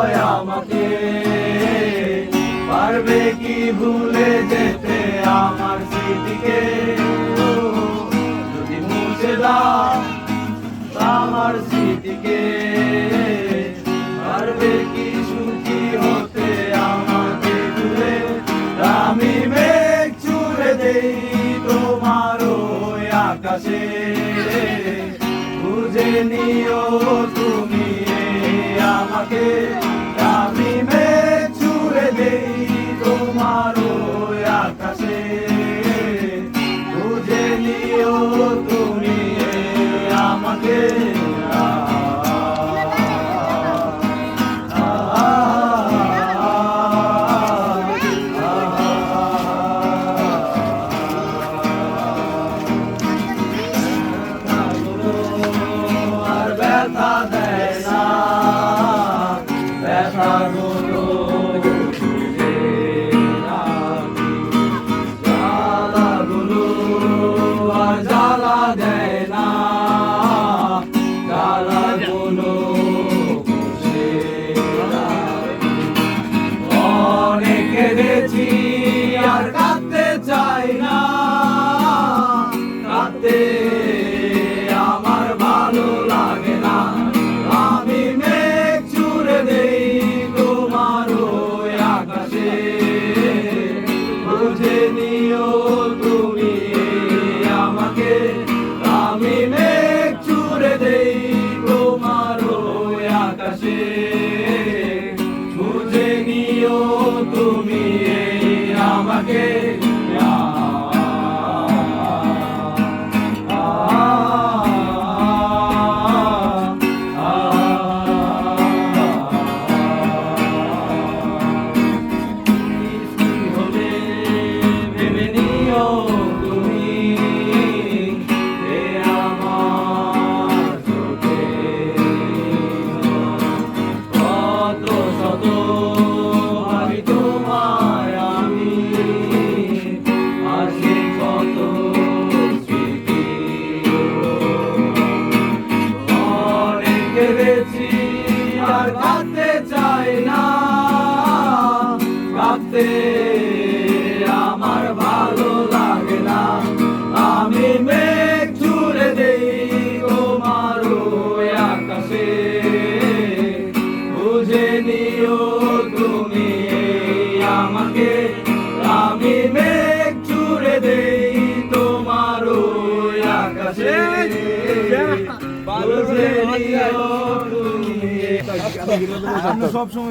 হয় আমাকে। পারবে কি ভুলে যেতে আমার স্মৃতিকে? যদি মুছে দাও আমার স্মৃতিকে, পারবে কি সুখী হতে আমাকে দূরে আমি মেঘ চুরে দেই তোমার আকাশে। বুঝে নিও তুমি আমাকে। fantasía. আর কাঁদতে চাই না। কাঁদতে আমার ভালো লাগে না। আমি মেঘ চুড়ে দেই তোমার আকাশে। বুঝে নিও তুমি আমাকে। আমি মেঘ চুড়ে দেই তোমার আকাশে। বুঝে নিও তুমি সব সময়